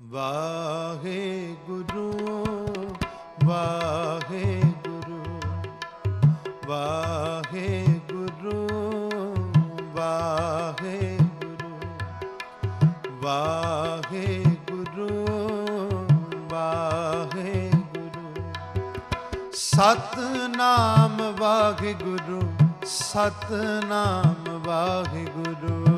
ਵਾਹੇ ਗੁਰੂ ਵਾਹੇ ਗੁਰੂ ਵਾਹੇ ਗੁਰੂ ਵਾਹੇ ਗੁਰੂ ਵਾਹੇ ਗੁਰੂ ਵਾਹੇ ਗੁਰੂ ਸਤਨਾਮ ਵਾਹਿਗੁਰੂ ਸਤਨਾਮ ਵਾਹਿਗੁਰੂ।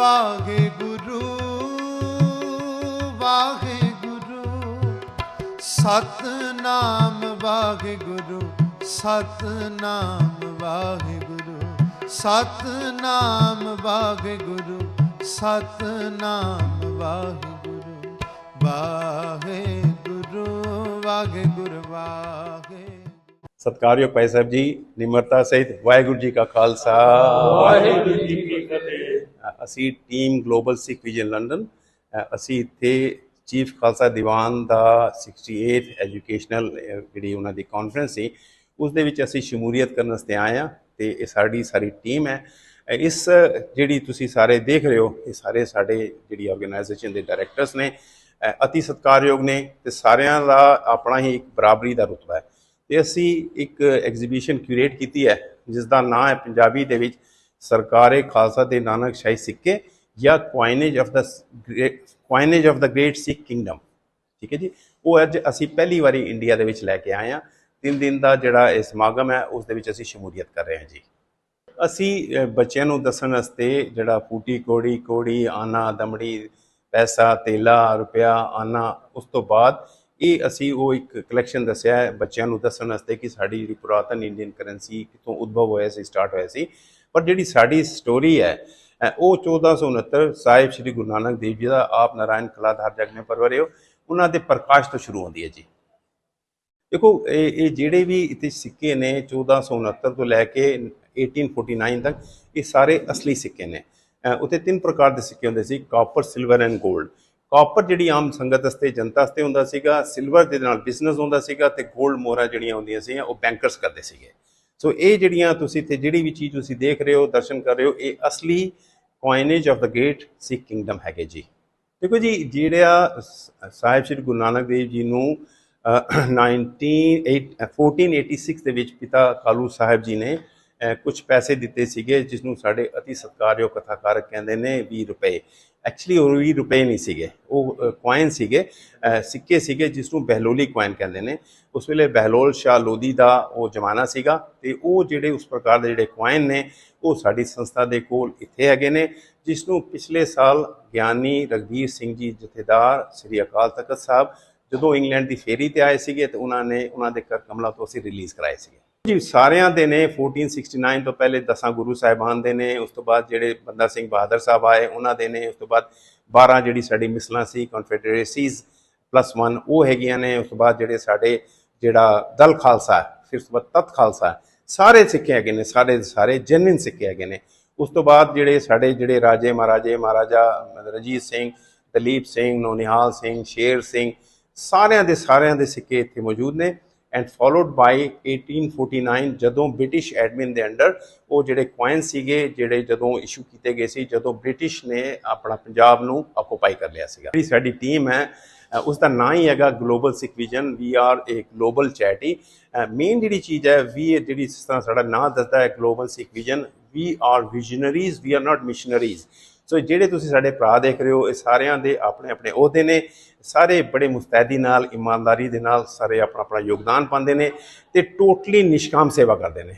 ਵਾਹਿਗੁਰੂ ਵਾਹਿਗੁਰੂ। ਸਤਨਾਮ ਵਾਹਿਗੁਰੂ ਸਤਨਾਮ ਵਾਹਿਗੁਰੂ। ਸਤਨਾਮ ਵਾਹਿਗੁਰੂ ਸਤਨਾਮ ਵਾਹਿਗੁਰੂ। ਵਾਹਿਗੁਰੂ ਵਾਹਿਗੁਰੂ ਵਾਹਿਗੁਰੂ। ਸਤਿਕਾਰਯੋਗ ਭਾਈ ਸਾਹਿਬ ਜੀ ਨਿਮਰਤਾ ਸਹਿਤ ਵਾਹਿਗੁਰੂ ਜੀ ਕਾ ਖਾਲਸਾ। ਵਾਹਿਗੁਰੂ ਜੀ ਕੀ ਫਤਿਹ। ਅਸੀਂ team global Sikh vision London ਅਸੀਂ ਇੱਥੇ ਚੀਫ ਖਾਲਸਾ ਦੀਵਾਨ ਦਾ 68th ਐਜੂਕੇਸ਼ਨਲ ਜਿਹੜੀ ਉਹਨਾਂ ਦੀ ਕਾਨਫਰੰਸ ਸੀ ਉਸ ਦੇ ਵਿੱਚ ਅਸੀਂ ਸ਼ਮੂਲੀਅਤ ਕਰਨ ਵਾਸਤੇ ਆਏ ਹਾਂ ਤੇ ਇਹ ਸਾਡੀ ਸਾਰੀ ਟੀਮ ਹੈ। ਇਸ ਜਿਹੜੀ ਤੁਸੀਂ ਸਾਰੇ ਦੇਖ ਰਹੇ ਹੋ ਇਹ ਸਾਰੇ ਸਾਡੇ ਜਿਹੜੀ ਆਰਗੇਨਾਈਜੇਸ਼ਨ ਦੇ ਡਾਇਰੈਕਟਰਸ ਨੇ ਅ, ਅਤੀ ਸਤਿਕਾਰਯੋਗ ਨੇ ਤੇ ਸਾਰਿਆਂ ਦਾ ਆਪਣਾ ਹੀ ਇੱਕ ਬਰਾਬਰੀ ਦਾ ਰੁਤਬਾ ਹੈ। ਤੇ ਅਸੀਂ ਇੱਕ ਐਗਜ਼ੀਬਿਸ਼ਨ ਕਿਊਰੇਟ ਕੀਤੀ ਹੈ ਜਿਸ ਦਾ ਨਾਮ ਹੈ ਪੰਜਾਬੀ ਦੇ ਵਿੱਚ ਸਰਕਾਰੇ ਖਾਲਸਾ ਦੇ ਨਾਨਕ ਸ਼ਾਹੀ ਸਿੱਕੇ ਜਾਂ coinage of the coinage of the great Sikh kingdom ਠੀਕ ਹੈ ਜੀ? ਉਹ ਅੱਜ ਅਸੀਂ ਪਹਿਲੀ ਵਾਰੀ ਇੰਡੀਆ ਦੇ ਵਿੱਚ ਲੈ ਕੇ ਆਏ ਹਾਂ। ਤਿੰਨ ਦਿਨ ਦਾ ਜਿਹੜਾ ਇਹ ਸਮਾਗਮ ਹੈ, ਉਸ ਦੇ ਵਿੱਚ ਅਸੀਂ ਸ਼ਮੂਲੀਅਤ ਕਰ ਰਹੇ ਹਾਂ ਜੀ। ਅਸੀਂ ਬੱਚਿਆਂ ਨੂੰ ਦੱਸਣ ਵਾਸਤੇ ਜਿਹੜਾ ਫੂਟੀ ਕੋੜੀ ਕੋੜੀ, ਆਨਾ, ਦਮੜੀ, ਪੈਸਾ, ਤੇਲਾ, ਰੁਪਿਆ, ਆਨਾ, ਉਸ ਤੋਂ ਬਾਅਦ ਇਹ ਅਸੀਂ ਉਹ ਇੱਕ ਕਲੈਕਸ਼ਨ ਦੱਸਿਆ ਬੱਚਿਆਂ ਨੂੰ ਦੱਸਣ ਵਾਸਤੇ ਕਿ ਸਾਡੀ ਜਿਹੜੀ ਪੁਰਾਤਨ ਇੰਡੀਅਨ ਕਰੰਸੀ ਕਿੱਥੋਂ ਉਦਭਵ ਹੋਇਆ ਸੀ ਸਟਾਰਟ ਹੋਇਆ ਸੀ। ਪਰ ਜਿਹੜੀ ਸਾਡੀ ਸਟੋਰੀ ਹੈ ਅ, ਉਹ 1469 ਸਾਹਿਬ ਸ੍ਰੀ ਗੁਰੂ ਨਾਨਕ ਦੇਵ ਜੀ ਦਾ ਆਪ ਨਾਰਾਇਣ ਕਲਾਧਾਰ ਜਗ ਮੇ ਪਰਵਰੇ ਹੋ ਉਹਨਾਂ ਦੇ ਪ੍ਰਕਾਸ਼ ਤੋਂ ਸ਼ੁਰੂ ਹੁੰਦੀ ਹੈ ਜੀ। ਦੇਖੋ ਇਹ ਇਹ ਜਿਹੜੇ ਵੀ ਇੱਥੇ ਸਿੱਕੇ ਨੇ 1469 ਤੋਂ ਲੈ ਕੇ 1849 ਤੱਕ ਇਹ ਸਾਰੇ ਅਸਲੀ ਸਿੱਕੇ ਨੇ। ਅ, ਉੱਥੇ ਤਿੰਨ ਪ੍ਰਕਾਰ ਦੇ ਸਿੱਕੇ ਹੁੰਦੇ ਸੀ ਕਾਪਰ ਸਿਲਵਰ ਐਂਡ 골ਡ ਕਾਪਰ ਜਿਹੜੀ ਆਮ ਸੰਗਤ ਵਾਸਤੇ ਜਨਤਾ ਵਾਸਤੇ ਹੁੰਦਾ ਸੀਗਾ ਸਿਲਵਰ ਦੇ ਨਾਲ ਬਿਜ਼ਨਸ ਹੁੰਦਾ ਸੀਗਾ ਤੇ 골ਡ ਮੋਹਰਾਂ ਜਿਹੜੀਆਂ ਹੁੰਦੀਆਂ ਸੀ ਉਹ ਬੈਂਕਰਸ ਕਰਦੇ ਸੀਗੇ। ਸੋ ਇਹ ਜਿਹੜੀਆਂ ਤੁਸੀਂ ਇੱਥੇ ਜਿਹੜੀ ਵੀ ਚੀਜ਼ ਤੁਸੀਂ ਦੇਖ ਰਹੇ ਹੋ ਦਰਸ਼ਨ ਕਰ ਰਹੇ ਹੋ ਇਹ ਅਸਲੀ coinage of the great Sikh kingdom ਹੈਗੇ ਜੀ। ਦੇਖੋ ਜੀ ਜਿਹੜਾ ਸਾਹਿਬ ਸ੍ਰੀ ਗੁਰੂ ਨਾਨਕ ਦੇਵ ਜੀ ਨੂੰ ਅ, 19 1486 ਦੇ ਵਿੱਚ ਪਿਤਾ ਕਾਲੂ ਸਾਹਿਬ ਜੀ ਨੇ ਕੁਝ ਪੈਸੇ ਦਿੱਤੇ ਸੀਗੇ ਜਿਸ ਨੂੰ ਸਾਡੇ ਅਤੀ ਸਤਿਕਾਰਯੋਗ ਕਥਾਕਾਰ ਕਹਿੰਦੇ ਨੇ 20 ਰੁਪਏ। ਐਕਚੁਅਲੀ ਉਹ 20 ਰੁਪਏ ਨਹੀਂ ਸੀਗੇ। ਉਹ ਕੁਆਇਨ ਸੀਗੇ ਸਿੱਕੇ ਸੀਗੇ ਜਿਸ ਨੂੰ ਬਹਿਲੋਲੀ ਕੁਆਇਨ ਕਹਿੰਦੇ ਨੇ। ਉਸ ਵੇਲੇ ਬਹਿਲੋਲ ਸ਼ਾਹ ਲੋਧੀ ਦਾ ਉਹ ਜ਼ਮਾਨਾ ਸੀਗਾ ਤੇ ਉਹ ਜਿਹੜੇ ਉਸ ਪ੍ਰਕਾਰ ਦੇ ਜਿਹੜੇ ਕੁਆਇਨ ਨੇ, ਉਹ ਸਾਡੀ ਸੰਸਥਾ ਦੇ ਕੋਲ ਇੱਥੇ ਹੈਗੇ ਨੇ ਜਿਸ ਨੂੰ ਪਿਛਲੇ ਸਾਲ ਗਿਆਨੀ ਰਗਵੀਰ ਸਿੰਘ ਜੀ ਜਥੇਦਾਰ ਸ੍ਰੀ ਅਕਾਲ ਤਖਤ ਸਾਹਿਬ ਜਦੋਂ ਇੰਗਲੈਂਡ ਦੀ ਫੇਰੀ ਤੇ ਆਏ ਸੀਗੇ ਤੇ ਉਹਨਾਂ ਨੇ, ਉਹਨਾਂ ਦੇ ਕਰ ਕਮਲਾ ਤੋਂ ਅਸੀਂ ਰਿਲੀਜ਼ ਕਰਾਏ ਸੀਗੇ। ਜੀ, ਸਾਰਿਆਂ ਦੇ ਨੇ 1469 ਤੋਂ ਪਹਿਲੇ ਦਸਾਂ ਗੁਰੂ ਸਾਹਿਬਾਨ ਦੇ ਨੇ, ਉਸ ਤੋਂ ਬਾਅਦ ਜਿਹੜੇ ਬੰਦਾ ਸਿੰਘ ਬਹਾਦਰ ਸਾਹਿਬ ਆਏ, ਉਹਨਾਂ ਦੇ ਨੇ, ਉਸ ਤੋਂ ਬਾਅਦ 12 ਜਿਹੜੀ ਸਾਡੀ ਮਿਸਲਾਂ ਸੀ ਕਨਫੈਡਰੇਸੀਜ਼ ਪਲੱਸ 1 ਉਹ ਹੈਗੀਆਂ ਨੇ, ਉਸ ਤੋਂ ਬਾਅਦ ਜਿਹੜੇ ਸਾਡੇ ਜਿਹੜਾ ਦਲ ਖਾਲਸਾ ਫਿਰ ਉਸ ਤੋਂ ਬਾਅਦ ਤਤ ਖਾਲਸਾ ਸਾਰੇ ਸਿੱਕੇ ਹੈਗੇ ਨੇ ਸਾਰੇ ਸਾਰੇ ਜੈਨੂਇਨ ਸਿੱਕੇ ਹੈਗੇ ਨੇ। ਉਸ ਤੋਂ ਬਾਅਦ ਜਿਹੜੇ ਸਾਡੇ ਜਿਹੜੇ ਰਾਜੇ ਮਹਾਰਾਜੇ, ਮਹਾਰਾਜਾ ਰਣਜੀਤ ਸਿੰਘ, ਦਲੀਪ ਸਿੰਘ, ਨੋਨਿਹਾਲ ਸਿੰਘ, ਸ਼ੇਰ ਸਿੰਘ, ਸਾਰਿਆਂ ਦੇ ਸਾਰਿਆਂ ਦੇ ਸਿੱਕੇ ਇੱਥੇ ਮੌਜੂਦ ਨੇ। ਐਂਡ ਫਾਲੋਡ ਬਾਈ 1849 ਜਦੋਂ ਬ੍ਰਿਟਿਸ਼ ਐਡਮਿਨ ਦੇ ਅੰਡਰ ਉਹ ਜਿਹੜੇ ਕੁਆਇਨ ਸੀਗੇ ਜਿਹੜੇ ਜਦੋਂ ਇਸ਼ੂ ਕੀਤੇ ਗਏ ਸੀ ਜਦੋਂ ਬ੍ਰਿਟਿਸ਼ ਨੇ ਆਪਣਾ ਪੰਜਾਬ ਨੂੰ ਆਕੂਪਾਈ ਕਰ ਲਿਆ ਸੀਗਾ। ਜਿਹੜੀ ਸਾਡੀ ਟੀਮ ਹੈ ਅ, ਉਸ ਦਾ ਨਾਂ ਹੀ ਹੈਗਾ global Sikh vision we are a global charity main ਜਿਹੜੀ ਚੀਜ਼ ਹੈ ਵੀ ਜਿਹੜੀ ਜਿਸ ਤਰ੍ਹਾਂ ਸਾਡਾ ਨਾਂ ਦੱਸਦਾ ਹੈ global Sikh vision we are visionaries we are not missionaries so ਜਿਹੜੇ ਤੁਸੀਂ ਸਾਡੇ ਭਰਾ ਦੇਖ ਰਹੇ ਹੋ ਇਹ ਸਾਰਿਆਂ ਦੇ ਆਪਣੇ ਆਪਣੇ ਅਹੁਦੇ ਨੇ। ਸਾਰੇ ਬੜੇ ਮੁਸਤੈਦੀ ਨਾਲ, ਇਮਾਨਦਾਰੀ ਦੇ ਨਾਲ ਸਾਰੇ ਆਪਣਾ ਆਪਣਾ ਯੋਗਦਾਨ ਪਾਉਂਦੇ ਨੇ ਤੇ ਟੋਟਲੀ ਨਿਸ਼ਕਾਮ ਸੇਵਾ ਕਰਦੇ ਨੇ।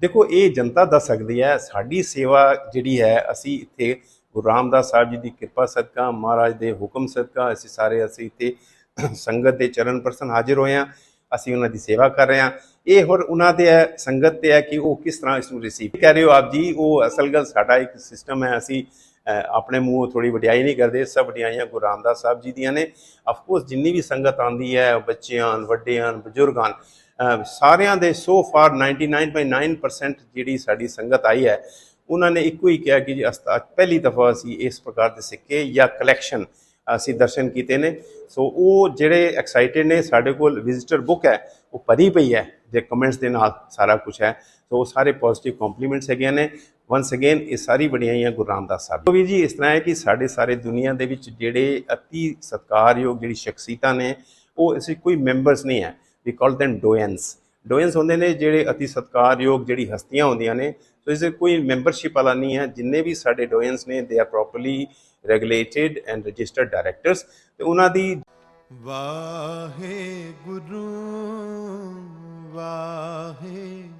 ਦੇਖੋ, ਇਹ ਜਨਤਾ ਦੱਸ ਸਕਦੀ ਹੈ, ਸਾਡੀ ਸੇਵਾ ਜਿਹੜੀ ਹੈ, ਅਸੀਂ ਇੱਥੇ ਗੁਰੂ ਰਾਮਦਾਸ ਸਾਹਿਬ ਜੀ ਦੀ ਕਿਰਪਾ ਸਦਕਾ, ਮਹਾਰਾਜ ਦੇ ਹੁਕਮ ਸਦਕਾ, ਅਸੀਂ ਸਾਰੇ, ਅਸੀਂ ਇੱਥੇ ਸੰਗਤ ਦੇ ਚਰਨ ਪਰਸਨ ਹਾਜ਼ਰ ਹੋਏ ਹਾਂ, ਅਸੀਂ ਉਹਨਾਂ ਦੀ ਸੇਵਾ ਕਰ ਰਹੇ ਹਾਂ। ਇਹ ਹੋਰ ਉਹਨਾਂ ਦੇ ਹੈ, ਸੰਗਤ ਤੇ ਹੈ ਕਿ ਉਹ ਕਿਸ ਤਰ੍ਹਾਂ ਇਸ ਨੂੰ ਰਿਸੀਵ ਕਹਿ ਰਹੇ ਹੋ ਆਪ ਜੀ, ਉਹ ਅਸਲ ਗੱਲ ਸਾਡਾ ਇੱਕ ਸਿਸਟਮ ਹੈ, ਅਸੀਂ ਆਪਣੇ ਮੂੰਹ ਥੋੜੀ ਵਡਿਆਈ ਨਹੀਂ ਕਰਦੇ ਸਭ ਵਡਿਆਈਆਂ ਗੁਰੂ ਰਾਮਦਾਸ ਸਾਹਿਬ ਜੀ ਦੀਆਂ ਨੇ। ਆਫ ਕੋਰਸ ਜਿੰਨੀ ਵੀ ਸੰਗਤ ਆਂਦੀ ਹੈ ਬੱਚਿਆਂ ਵੱਡਿਆਂ ਬਜ਼ੁਰਗਾਂ ਅ, ਸਾਰਿਆਂ ਦੇ ਸੋ ਫਾਰ 99.9% ਜਿਹੜੀ ਸਾਡੀ ਸੰਗਤ ਆਈ ਹੈ ਉਹਨਾਂ ਨੇ ਇੱਕੋ ਹੀ ਕਿਹਾ ਕਿ ਜੀ ਅਸਤਾ ਪਹਿਲੀ ਦਫਾ ਅਸੀਂ ਇਸ ਪ੍ਰਕਾਰ ਦੇ ਸਿੱਕੇ ਜਾਂ ਕਲੈਕਸ਼ਨ ਅਸੀਂ ਦਰਸ਼ਨ ਕੀਤੇ ਨੇ। ਸੋ ਉਹ ਜਿਹੜੇ ਐਕਸਾਈਟਿਡ ਨੇ ਸਾਡੇ ਕੋਲ ਵਿਜ਼ਿਟਰ ਬੁੱਕ ਹੈ ਉਹ ਭਰੀ ਪਈ ਹੈ ਜੇ ਕਮੈਂਟਸ ਦੇ ਨਾਲ ਸਾਰਾ ਕੁਝ ਹੈ। ਸੋ ਉਹ ਸਾਰੇ ਪੋਜ਼ਿਟਿਵ ਕੰਪਲੀਮੈਂਟਸ ਹੈਗੇ ਨੇ। ਵਾਂਸ ਅਗੇਨ ਇਹ ਸਾਰੀ ਬੜੀਆਂ ਗੁਰੂ ਰਾਮਦਾਸ ਸਾਹਿਬ ਤੋਂ ਜੀ, ਇਸ ਤਰ੍ਹਾਂ ਹੈ ਕਿ ਸਾਡੇ ਸਾਰੇ ਦੁਨੀਆ ਦੇ ਵਿੱਚ ਜਿਹੜੇ ਅਤੀ ਸਤਿਕਾਰਯੋਗ ਜਿਹੜੀ ਸ਼ਖਸੀਅਤਾਂ ਨੇ, ਉਹ ਅਸੀਂ ਕੋਈ ਮੈਂਬਰਸ ਨਹੀਂ ਹੈ। ਵੀ ਕਾਲ them ਡੋਇਨਸ ਡੋਇਨਸ ਹੁੰਦੇ ਨੇ ਜਿਹੜੇ ਅਤੀ ਸਤਿਕਾਰਯੋਗ ਜਿਹੜੀ ਹਸਤੀਆਂ ਹੁੰਦੀਆਂ ਨੇ। ਸੋ ਇਸ ਕੋਈ ਮੈਂਬਰਸ਼ਿਪ ਵਾਲਾ ਨਹੀਂ ਹੈ। ਜਿੰਨੇ ਵੀ ਸਾਡੇ ਡੋਇਨਸ ਨੇ they are properly regulated and registered directors ਤੇ ਉਹਨਾਂ ਦੀ ਵਾਹਿਗੁਰੂ ਵਾਹਿਗੁਰੂ।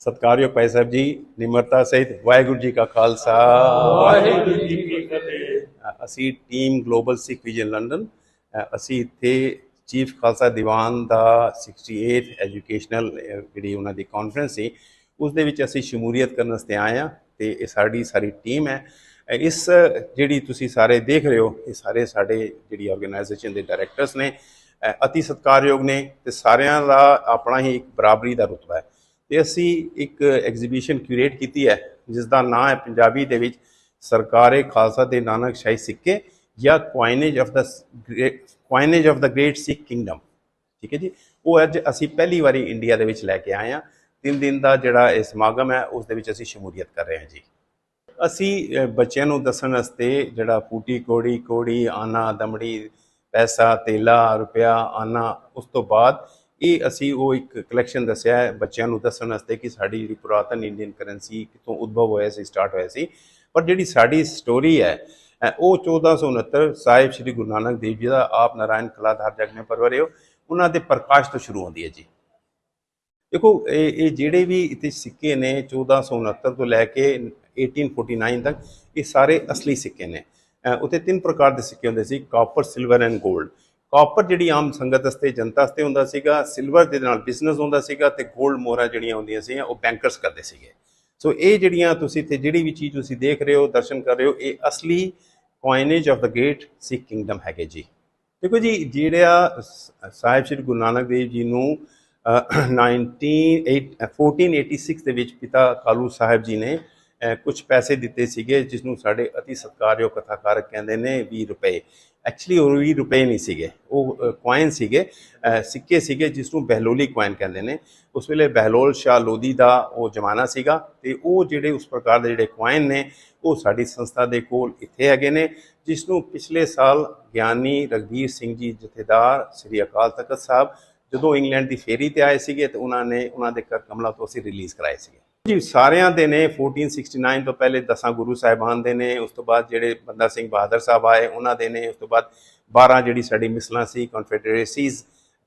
ਸਤਿਕਾਰਯੋਗ ਭਾਈ ਸਾਹਿਬ ਜੀ ਨਿਮਰਤਾ ਸਹਿਤ ਵਾਹਿਗੁਰੂ ਜੀ ਕਾ ਖਾਲਸਾ। ਵਾਹਿਗੁਰੂ ਜੀ ਕੀ ਫਤਿਹ। ਅਸੀਂ team global Sikh vision London. ਅਸੀਂ ਇੱਥੇ ਚੀਫ ਖਾਲਸਾ ਦੀਵਾਨ ਦਾ 68 ਐਜੂਕੇਸ਼ਨਲ ਜਿਹੜੀ ਉਹਨਾਂ ਦੀ ਕਾਨਫਰੰਸ ਸੀ ਉਸ ਦੇ ਵਿੱਚ ਅਸੀਂ ਸ਼ਮੂਲੀਅਤ ਕਰਨ ਵਾਸਤੇ ਆਏ ਹਾਂ ਤੇ ਇਹ ਸਾਡੀ ਸਾਰੀ ਟੀਮ ਹੈ। ਇਸ ਜਿਹੜੀ ਤੁਸੀਂ ਸਾਰੇ ਦੇਖ ਰਹੇ ਹੋ ਇਹ ਸਾਰੇ ਸਾਡੇ ਜਿਹੜੀ ਆਰਗੇਨਾਈਜੇਸ਼ਨ ਦੇ ਡਾਇਰੈਕਟਰਸ ਨੇ ਅਤੀ ਸਤਿਕਾਰਯੋਗ ਨੇ ਤੇ ਸਾਰਿਆਂ ਦਾ ਆਪਣਾ ਹੀ ਇੱਕ ਬਰਾਬਰੀ ਦਾ ਰੁਤਬਾ ਹੈ। ਤੇ ਅਸੀਂ ਇੱਕ ਐਗਜ਼ੀਬਿਸ਼ਨ ਕਿਊਰੇਟ ਕੀਤੀ ਹੈ ਜਿਸ ਦਾ ਨਾਮ ਹੈ ਪੰਜਾਬੀ ਦੇ ਵਿੱਚ ਸਰਕਾਰੇ ਖਾਲਸਾ ਦੇ ਨਾਨਕ ਸ਼ਾਹੀ ਸਿੱਕੇ ਜਾਂ coinage of the coinage of the great Sikh kingdom ਠੀਕ ਹੈ ਜੀ? ਉਹ ਅੱਜ ਅਸੀਂ ਪਹਿਲੀ ਵਾਰੀ ਇੰਡੀਆ ਦੇ ਵਿੱਚ ਲੈ ਕੇ ਆਏ ਹਾਂ। ਤਿੰਨ ਦਿਨ ਦਾ ਜਿਹੜਾ ਇਹ ਸਮਾਗਮ ਹੈ, ਉਸ ਦੇ ਵਿੱਚ ਅਸੀਂ ਸ਼ਮੂਲੀਅਤ ਕਰ ਰਹੇ ਹਾਂ ਜੀ। ਅਸੀਂ ਬੱਚਿਆਂ ਨੂੰ ਦੱਸਣ ਵਾਸਤੇ ਜਿਹੜਾ ਫੂਟੀ ਕੋੜੀ ਕੋੜੀ, ਆਨਾ, ਦਮੜੀ, ਪੈਸਾ, ਤੇਲਾ ਰੁਪਿਆ ਆਨਾ, ਉਸ ਤੋਂ ਬਾਅਦ ਇਹ ਅਸੀਂ ਉਹ ਇੱਕ ਕਲੈਕਸ਼ਨ ਦੱਸਿਆ ਹੈ ਬੱਚਿਆਂ ਨੂੰ ਦੱਸਣ ਵਾਸਤੇ ਕਿ ਸਾਡੀ ਜਿਹੜੀ ਪੁਰਾਤਨ ਇੰਡੀਅਨ ਕਰੰਸੀ ਕਿੱਥੋਂ ਉਦਭਵ ਹੋਇਆ ਸੀ ਸਟਾਰਟ ਹੋਇਆ ਸੀ। ਪਰ ਜਿਹੜੀ ਸਾਡੀ ਸਟੋਰੀ ਹੈ ਅ, ਉਹ 1469 ਸਾਹਿਬ ਸ੍ਰੀ ਗੁਰੂ ਨਾਨਕ ਦੇਵ ਜੀ ਦਾ ਆਪ ਨਾਰਾਇਣ ਕਲਾਧਾਰ ਜਗਨੇ ਮੇ ਪਰਵਰਿਓ ਉਹਨਾਂ ਦੇ ਪ੍ਰਕਾਸ਼ ਤੋਂ ਸ਼ੁਰੂ ਹੁੰਦੀ ਹੈ ਜੀ। ਦੇਖੋ ਇਹ ਇਹ ਜਿਹੜੇ ਵੀ ਇਤੇ ਸਿੱਕੇ ਨੇ 1469 ਤੋਂ ਲੈ ਕੇ 1849 ਤੱਕ ਇਹ ਸਾਰੇ ਅਸਲੀ ਸਿੱਕੇ ਨੇ। ਅ, ਉੱਥੇ ਤਿੰਨ ਪ੍ਰਕਾਰ ਦੇ ਸਿੱਕੇ ਹੁੰਦੇ ਸੀ ਕਾਪਰ ਸਿਲਵਰ ਐਂਡ 골ਡ ਕਾਪਰ ਜਿਹੜੀ ਆਮ ਸੰਗਤ ਵਾਸਤੇ ਜਨਤਾ ਵਾਸਤੇ ਹੁੰਦਾ ਸੀਗਾ ਸਿਲਵਰ ਦੇ ਨਾਲ ਬਿਜ਼ਨਸ ਹੁੰਦਾ ਸੀਗਾ ਤੇ 골ਡ ਮੋਹਰਾਂ ਜਿਹੜੀਆਂ ਹੁੰਦੀਆਂ ਸੀ ਉਹ ਬੈਂਕਰਸ ਕਰਦੇ ਸੀਗੇ। ਸੋ ਇਹ ਜਿਹੜੀਆਂ ਤੁਸੀਂ ਇੱਥੇ ਜਿਹੜੀ ਵੀ ਚੀਜ਼ ਤੁਸੀਂ ਦੇਖ ਰਹੇ ਹੋ ਦਰਸ਼ਨ ਕਰ ਰਹੇ ਹੋ ਇਹ ਅਸਲੀ coinage of the great Sikh kingdom ਹੈਗੇ ਜੀ। ਦੇਖੋ ਜੀ ਜਿਹੜਾ ਸਾਹਿਬ ਸ੍ਰੀ ਗੁਰੂ ਨਾਨਕ ਦੇਵ ਜੀ ਨੂੰ ਅ, 19 1486 ਦੇ ਵਿੱਚ ਪਿਤਾ ਕਾਲੂ ਸਾਹਿਬ ਜੀ ਨੇ ਕੁਝ ਪੈਸੇ ਦਿੱਤੇ ਸੀਗੇ ਜਿਸ ਨੂੰ ਸਾਡੇ ਅਤੀ ਸਤਿਕਾਰਯੋਗ ਕਥਾਕਾਰ ਕਹਿੰਦੇ ਨੇ 20 ਰੁਪਏ। ਐਕਚੁਅਲੀ ਉਹ ਵੀ ਰੁਪਏ ਨਹੀਂ ਸੀਗੇ। ਉਹ ਕੁਆਇਨ ਸੀਗੇ ਸਿੱਕੇ ਸੀਗੇ ਜਿਸ ਨੂੰ ਬਹਿਲੋਲੀ ਕੁਆਇਨ ਕਹਿੰਦੇ ਨੇ। ਉਸ ਵੇਲੇ ਬਹਿਲੋਲ ਸ਼ਾਹ ਲੋਧੀ ਦਾ ਉਹ ਜ਼ਮਾਨਾ ਸੀਗਾ ਤੇ ਉਹ ਜਿਹੜੇ ਉਸ ਪ੍ਰਕਾਰ ਦੇ ਜਿਹੜੇ ਕੁਆਇਨ ਨੇ, ਉਹ ਸਾਡੀ ਸੰਸਥਾ ਦੇ ਕੋਲ ਇੱਥੇ ਹੈਗੇ ਨੇ ਜਿਸ ਨੂੰ ਪਿਛਲੇ ਸਾਲ ਗਿਆਨੀ ਰਗਵੀਰ ਸਿੰਘ ਜੀ ਜਥੇਦਾਰ ਸ੍ਰੀ ਅਕਾਲ ਤਖਤ ਸਾਹਿਬ ਜਦੋਂ ਇੰਗਲੈਂਡ ਦੀ ਫੇਰੀ ਤੇ ਆਏ ਸੀਗੇ ਤੇ ਉਹਨਾਂ ਨੇ, ਉਹਨਾਂ ਦੇ ਘਰ ਕਮਲਾ ਤੋਂ ਅਸੀਂ ਰਿਲੀਜ਼ ਕਰਾਏ ਸੀਗੇ। ਜੀ, ਸਾਰਿਆਂ ਦੇ ਨੇ 1469 ਤੋਂ ਪਹਿਲੇ ਦਸਾਂ ਗੁਰੂ ਸਾਹਿਬਾਨ ਦੇ ਨੇ, ਉਸ ਤੋਂ ਬਾਅਦ ਜਿਹੜੇ ਬੰਦਾ ਸਿੰਘ ਬਹਾਦਰ ਸਾਹਿਬ ਆਏ, ਉਹਨਾਂ ਦੇ ਨੇ, ਉਸ ਤੋਂ ਬਾਅਦ 12 ਜਿਹੜੀ ਸਾਡੀ ਮਿਸਲਾਂ ਸੀ ਕਨਫੈਡਰੇਸੀਜ਼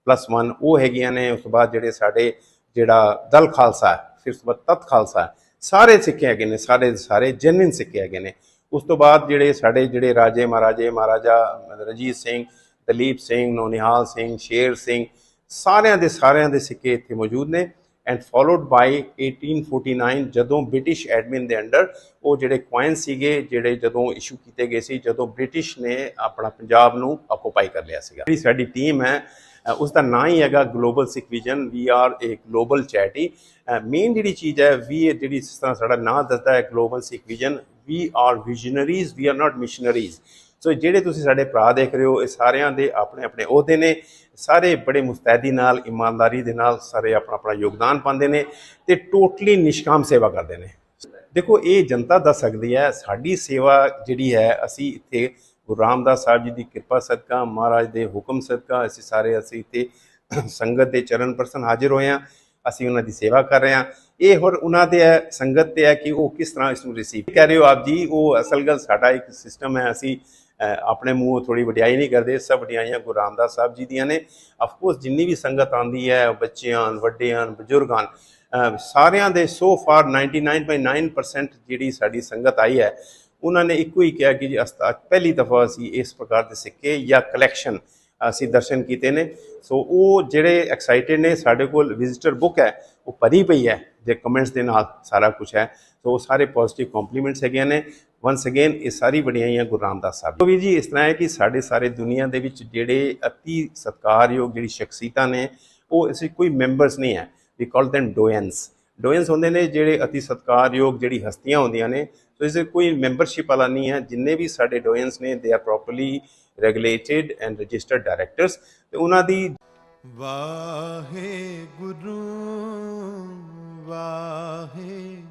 ਪਲੱਸ 1 ਉਹ ਹੈਗੀਆਂ ਨੇ, ਉਸ ਤੋਂ ਬਾਅਦ ਜਿਹੜੇ ਸਾਡੇ ਜਿਹੜਾ ਦਲ ਖਾਲਸਾ ਫਿਰ ਉਸ ਤੋਂ ਬਾਅਦ ਤਤ ਖਾਲਸਾ ਸਾਰੇ ਸਿੱਕੇ ਹੈਗੇ ਨੇ ਸਾਰੇ ਸਾਰੇ ਜੈਨੂਇਨ ਸਿੱਕੇ ਹੈਗੇ ਨੇ। ਉਸ ਤੋਂ ਬਾਅਦ ਜਿਹੜੇ ਸਾਡੇ ਜਿਹੜੇ ਰਾਜੇ ਮਹਾਰਾਜੇ, ਮਹਾਰਾਜਾ ਰਣਜੀਤ ਸਿੰਘ, ਦਲੀਪ ਸਿੰਘ, ਨੋਨਿਹਾਲ ਸਿੰਘ, ਸ਼ੇਰ ਸਿੰਘ, ਸਾਰਿਆਂ ਦੇ ਸਾਰਿਆਂ ਦੇ ਸਿੱਕੇ ਇੱਥੇ ਮੌਜੂਦ ਨੇ। ਐਂਡ ਫਾਲੋਡ ਬਾਈ 1849 ਜਦੋਂ ਬ੍ਰਿਟਿਸ਼ ਐਡਮਿਨ ਦੇ ਅੰਡਰ ਉਹ ਜਿਹੜੇ ਕੁਆਇਨ ਸੀਗੇ ਜਿਹੜੇ ਜਦੋਂ ਇਸ਼ੂ ਕੀਤੇ ਗਏ ਸੀ ਜਦੋਂ ਬ੍ਰਿਟਿਸ਼ ਨੇ ਆਪਣਾ ਪੰਜਾਬ ਨੂੰ ਆਕੂਪਾਈ ਕਰ ਲਿਆ ਸੀਗਾ। ਜਿਹੜੀ ਸਾਡੀ ਟੀਮ ਹੈ ਅ, ਉਸ ਦਾ ਨਾਂ ਹੀ ਹੈਗਾ global Sikh vision we are a global charity main ਜਿਹੜੀ ਚੀਜ਼ ਹੈ ਵੀ ਇਹ ਜਿਹੜੀ ਜਿਸ ਤਰ੍ਹਾਂ ਸਾਡਾ ਨਾਂ ਦੱਸਦਾ ਹੈ global Sikh vision we are visionaries we are not missionaries so ਜਿਹੜੇ ਤੁਸੀਂ ਸਾਡੇ ਭਰਾ ਦੇਖ ਰਹੇ ਹੋ, ਇਹ ਸਾਰਿਆਂ ਦੇ ਆਪਣੇ ਆਪਣੇ ਅਹੁਦੇ ਨੇ। ਸਾਰੇ ਬੜੇ ਮੁਸਤੈਦੀ ਨਾਲ, ਇਮਾਨਦਾਰੀ ਦੇ ਨਾਲ ਸਾਰੇ ਆਪਣਾ ਆਪਣਾ ਯੋਗਦਾਨ ਪਾਉਂਦੇ ਨੇ ਤੇ ਟੋਟਲੀ ਨਿਸ਼ਕਾਮ ਸੇਵਾ ਕਰਦੇ ਨੇ। ਦੇਖੋ, ਇਹ ਜਨਤਾ ਦੱਸ ਸਕਦੀ ਹੈ, ਸਾਡੀ ਸੇਵਾ ਜਿਹੜੀ ਹੈ, ਅਸੀਂ ਇੱਥੇ ਗੁਰੂ ਰਾਮਦਾਸ ਸਾਹਿਬ ਜੀ ਦੀ ਕਿਰਪਾ ਸਦਕਾ, ਮਹਾਰਾਜ ਦੇ ਹੁਕਮ ਸਦਕਾ, ਅਸੀਂ ਸਾਰੇ ਅਸੀਂ ਇੱਥੇ ਸੰਗਤ ਦੇ ਚਰਨ ਪਰਸਨ ਹਾਜ਼ਰ ਹੋਏ ਹਾਂ, ਅਸੀਂ ਉਹਨਾਂ ਦੀ ਸੇਵਾ ਕਰ ਰਹੇ ਹਾਂ। ਇਹ ਹੋਰ ਉਹਨਾਂ ਦੇ ਹੈ, ਸੰਗਤ ਤੇ ਹੈ ਕਿ ਉਹ ਕਿਸ ਤਰ੍ਹਾਂ ਇਸ ਨੂੰ ਰਿਸੀਵ ਕਰ ਰਹੇ ਹੋ ਆਪ ਜੀ, ਉਹ ਅਸਲ ਗੱਲ ਸਾਡਾ ਇੱਕ ਸਿਸਟਮ ਹੈ, ਅਸੀਂ ਆਪਣੇ ਮੂੰਹ ਥੋੜੀ ਵਡਿਆਈ ਨਹੀਂ ਕਰਦੇ ਸਭ ਵਡਿਆਈਆਂ ਗੁਰੂ ਰਾਮਦਾਸ ਸਾਹਿਬ ਜੀ ਦੀਆਂ ਨੇ। ਆਫ ਕੋਰਸ ਜਿੰਨੀ ਵੀ ਸੰਗਤ ਆਂਦੀ ਹੈ ਬੱਚਿਆਂ ਵੱਡਿਆਂ ਬਜ਼ੁਰਗਾਂ ਅ, ਸਾਰਿਆਂ ਦੇ ਸੋ ਫਾਰ 99.9% ਜਿਹੜੀ ਸਾਡੀ ਸੰਗਤ ਆਈ ਹੈ ਉਹਨਾਂ ਨੇ ਇੱਕੋ ਹੀ ਕਿਹਾ ਕਿ ਜੀ ਅਸਤਾ ਪਹਿਲੀ ਦਫਾ ਅਸੀਂ ਇਸ ਪ੍ਰਕਾਰ ਦੇ ਸਿੱਕੇ ਜਾਂ ਕਲੈਕਸ਼ਨ ਅਸੀਂ ਦਰਸ਼ਨ ਕੀਤੇ ਨੇ। ਸੋ ਉਹ ਜਿਹੜੇ ਐਕਸਾਈਟਿਡ ਨੇ ਸਾਡੇ ਕੋਲ ਵਿਜ਼ਿਟਰ ਬੁੱਕ ਹੈ ਉਹ ਭਰੀ ਪਈ ਹੈ ਜੇ ਕਮੈਂਟਸ ਦੇ ਨਾਲ ਸਾਰਾ ਕੁਝ ਹੈ। ਸੋ ਉਹ ਸਾਰੇ ਪੋਜ਼ਿਟਿਵ ਕੰਪਲੀਮੈਂਟਸ ਹੈਗੇ ਨੇ। ਵਾਂਸ ਅਗੇਨ ਇਹ ਸਾਰੀ ਵਡਿਆਈਆਂ ਗੁਰੂ ਰਾਮਦਾਸ ਸਾਹਿਬ ਦੀ। ਵੀ ਜੀ ਇਸ ਤਰ੍ਹਾਂ ਹੈ ਕਿ ਸਾਡੇ ਸਾਰੇ ਦੁਨੀਆ ਦੇ ਵਿੱਚ ਜਿਹੜੇ ਅਤੀ ਸਤਿਕਾਰਯੋਗ ਜਿਹੜੀ ਸ਼ਖਸੀਅਤਾਂ ਨੇ, ਉਹ ਅਸੀਂ ਕੋਈ ਮੈਂਬਰਸ ਨਹੀਂ ਹੈ। ਵੀ ਕਾਲ them ਡੋਇਨਸ ਡੋਇਨਸ ਹੁੰਦੇ ਨੇ ਜਿਹੜੇ ਅਤੀ ਸਤਿਕਾਰਯੋਗ ਜਿਹੜੀ ਹਸਤੀਆਂ ਹੁੰਦੀਆਂ ਨੇ। ਸੋ ਇਸ ਕੋਈ ਮੈਂਬਰਸ਼ਿਪ ਵਾਲਾ ਨਹੀਂ ਹੈ। ਜਿੰਨੇ ਵੀ ਸਾਡੇ ਡੋਇਨਸ ਨੇ they are properly regulated and registered directors ਤੇ ਉਹਨਾਂ ਦੀ ਵਾਹਿਗੁਰੂ ਵਾਹਿਗੁਰੂ।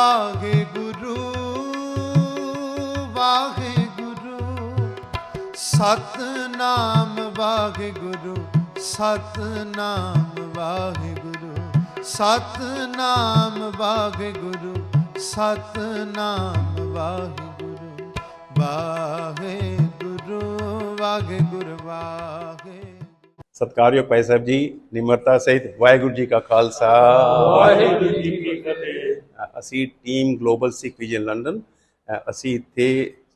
ਵਾਹਿਗੁਰੂ ਵਾਹਿਗੁਰੂ ਸਤਨਾਮ ਵਾਹਿਗੁਰੂ ਸਤਨਾਮ ਵਾਹਿਗੁਰੂ ਸਤਨਾਮ ਵਾਹਿਗੁਰੂ ਸਤਨਾਮ ਵਾਹਿਗੁਰੂ ਵਾਹਿਗੁਰੂ ਵਾਹਿਗੁਰੂ ਵਾਹਿਗੁਰੂ ਸਤਿਕਾਰਯੋਗ ਭਾਈ ਸਾਹਿਬ ਜੀ ਨਿਮਰਤਾ ਸਹਿਤ ਵਾਹਿਗੁਰੂ ਜੀ ਕਾ ਖਾਲਸਾ। ਵਾਹਿਗੁਰੂ ਜੀ ਅਸੀਂ team global Sikh vision London ਅਸੀਂ ਇੱਥੇ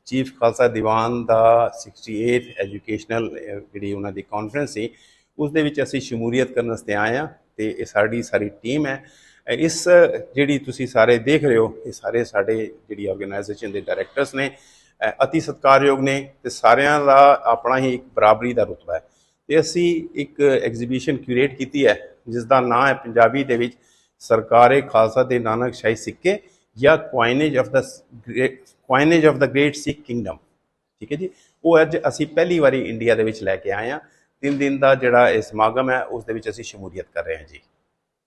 ਚੀਫ ਖਾਲਸਾ ਦੀਵਾਨ ਦਾ 68 ਐਜੂਕੇਸ਼ਨਲ ਜਿਹੜੀ ਉਹਨਾਂ ਦੀ ਕਾਨਫਰੰਸ ਸੀ ਉਸ ਦੇ ਵਿੱਚ ਅਸੀਂ ਸ਼ਮੂਲੀਅਤ ਕਰਨ ਵਾਸਤੇ ਆਏ ਹਾਂ ਤੇ ਇਹ ਸਾਡੀ ਸਾਰੀ ਟੀਮ ਹੈ। ਇਸ ਜਿਹੜੀ ਤੁਸੀਂ ਸਾਰੇ ਦੇਖ ਰਹੇ ਹੋ ਇਹ ਸਾਰੇ ਸਾਡੇ ਜਿਹੜੀ ਆਰਗੇਨਾਈਜੇਸ਼ਨ ਦੇ ਡਾਇਰੈਕਟਰਸ ਨੇ ਅ, ਅਤੀ ਸਤਿਕਾਰਯੋਗ ਨੇ ਤੇ ਸਾਰਿਆਂ ਦਾ ਆਪਣਾ ਹੀ ਇੱਕ ਬਰਾਬਰੀ ਦਾ ਰੁਤਬਾ ਹੈ। ਤੇ ਅਸੀਂ ਇੱਕ ਐਗਜ਼ੀਬਿਸ਼ਨ ਕਿਊਰੇਟ ਕੀਤੀ ਹੈ ਜਿਸ ਦਾ ਨਾਮ ਹੈ ਪੰਜਾਬੀ ਦੇ ਵਿੱਚ ਸਰਕਾਰੇ ਖਾਲਸਾ ਦੇ ਨਾਨਕ ਸ਼ਾਹੀ ਸਿੱਕੇ ਜਾਂ coinage of the coinage of the great Sikh kingdom ਠੀਕ ਹੈ ਜੀ? ਉਹ ਅੱਜ ਅਸੀਂ ਪਹਿਲੀ ਵਾਰੀ ਇੰਡੀਆ ਦੇ ਵਿੱਚ ਲੈ ਕੇ ਆਏ ਹਾਂ। ਤਿੰਨ ਦਿਨ ਦਾ ਜਿਹੜਾ ਇਹ ਸਮਾਗਮ ਹੈ, ਉਸ ਦੇ ਵਿੱਚ ਅਸੀਂ ਸ਼ਮੂਲੀਅਤ ਕਰ ਰਹੇ ਹਾਂ ਜੀ।